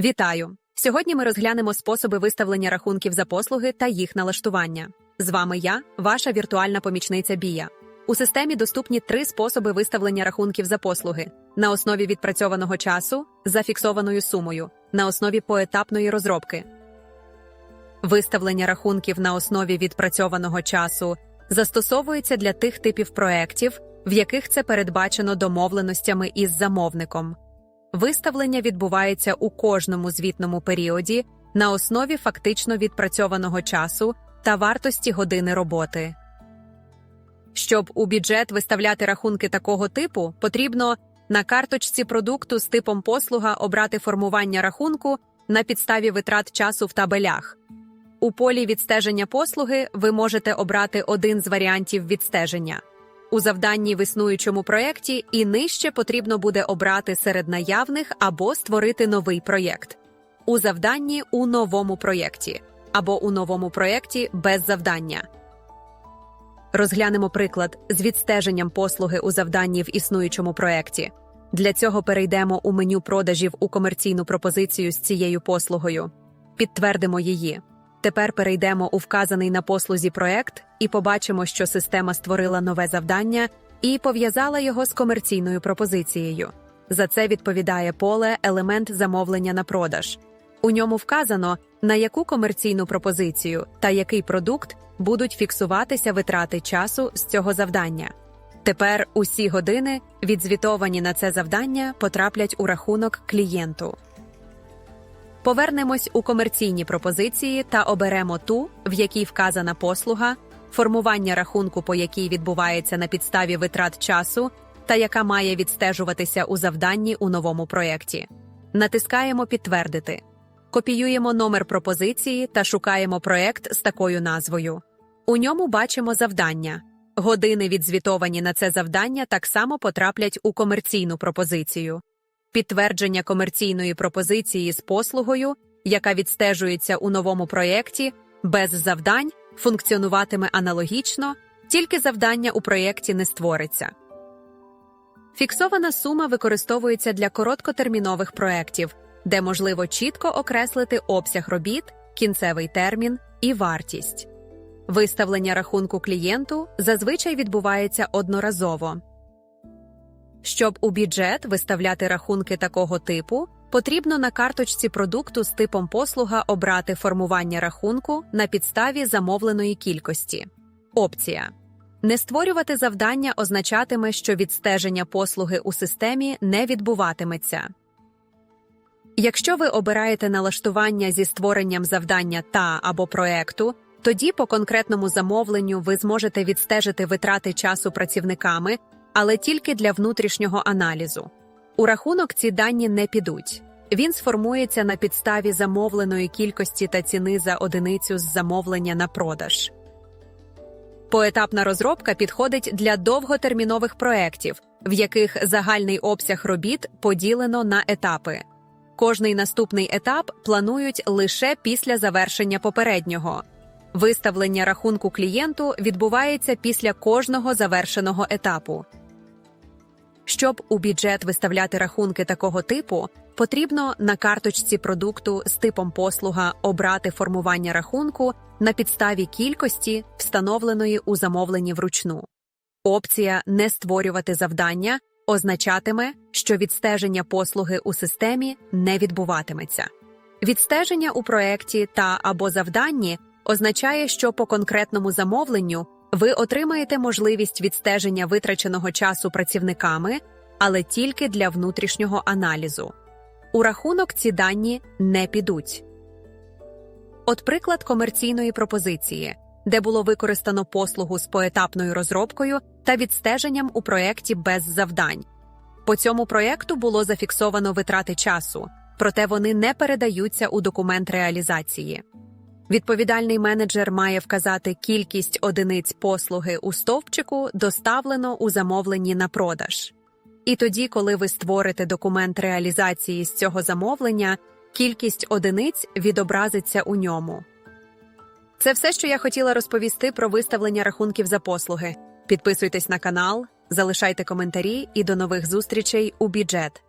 Вітаю! Сьогодні ми розглянемо способи виставлення рахунків за послуги та їх налаштування. З вами я, ваша віртуальна помічниця Бія. У системі доступні три способи виставлення рахунків за послуги на основі відпрацьованого часу за фіксованою сумою, на основі поетапної розробки. Виставлення рахунків на основі відпрацьованого часу застосовується для тих типів проєктів, в яких це передбачено домовленостями із замовником. Виставлення відбувається у кожному звітному періоді на основі фактично відпрацьованого часу та вартості години роботи. Щоб у бюджет виставляти рахунки такого типу, потрібно на карточці продукту з типом послуга обрати формування рахунку на підставі витрат часу в табелях. У полі відстеження послуги ви можете обрати один з варіантів відстеження. У завданні в існуючому проєкті і нижче потрібно буде обрати серед наявних або створити новий проєкт. У завданні у новому проєкті або у новому проєкті без завдання. Розглянемо приклад з відстеженням послуги у завданні в існуючому проєкті. Для цього перейдемо у меню продажів у комерційну пропозицію з цією послугою. Підтвердимо її. Тепер перейдемо у вказаний на послузі проект і побачимо, що система створила нове завдання і пов'язала його з комерційною пропозицією. За це відповідає поле елемент замовлення на продаж. У ньому вказано, на яку комерційну пропозицію та який продукт будуть фіксуватися витрати часу з цього завдання. Тепер усі години, відзвітовані на це завдання, потраплять у рахунок клієнту. Повернемось у комерційні пропозиції та оберемо ту, в якій вказана послуга, формування рахунку, по якій відбувається на підставі витрат часу, та яка має відстежуватися у завданні у новому проєкті. Натискаємо Підтвердити. Копіюємо номер пропозиції та шукаємо проєкт з такою назвою. У ньому бачимо завдання. Години, відзвітовані на це завдання, так само потраплять у комерційну пропозицію. Підтвердження комерційної пропозиції з послугою, яка відстежується у новому проєкті, без завдань функціонуватиме аналогічно, тільки завдання у проєкті не створиться. Фіксована сума використовується для короткотермінових проєктів, де можливо чітко окреслити обсяг робіт, кінцевий термін і вартість. Виставлення рахунку клієнту зазвичай відбувається одноразово. Щоб у бюджет виставляти рахунки такого типу, потрібно на карточці продукту з типом послуга обрати формування рахунку на підставі замовленої кількості. Опція не створювати завдання означатиме, що відстеження послуги у системі не відбуватиметься. Якщо ви обираєте налаштування зі створенням завдання та або проекту, тоді по конкретному замовленню ви зможете відстежити витрати часу працівниками, але тільки для внутрішнього аналізу. У рахунок ці дані не підуть. Він сформується на підставі замовленої кількості та ціни за одиницю з замовлення на продаж. Поетапна розробка підходить для довготермінових проєктів, в яких загальний обсяг робіт поділено на етапи. Кожний наступний етап планують лише після завершення попереднього. Виставлення рахунку клієнту відбувається після кожного завершеного етапу. Щоб у бюджет виставляти рахунки такого типу, потрібно на карточці продукту з типом послуга обрати формування рахунку на підставі кількості, встановленої у замовленні вручну. Опція не створювати завдання означатиме, що відстеження послуги у системі не відбуватиметься. Відстеження у проєкті та або завданні означає, що по конкретному замовленню ви отримаєте можливість відстеження витраченого часу працівниками, але тільки для внутрішнього аналізу. У рахунок ці дані не підуть. От приклад комерційної пропозиції, де було використано послугу з поетапною розробкою та відстеженням у проєкті без завдань. По цьому проєкту було зафіксовано витрати часу, проте вони не передаються у документ реалізації. Відповідальний менеджер має вказати кількість одиниць послуги у стовпчику, доставлено у замовленні на продаж. І тоді, коли ви створите документ реалізації з цього замовлення, кількість одиниць відобразиться у ньому. Це все, що я хотіла розповісти про виставлення рахунків за послуги. Підписуйтесь на канал, залишайте коментарі і до нових зустрічей у бюджет.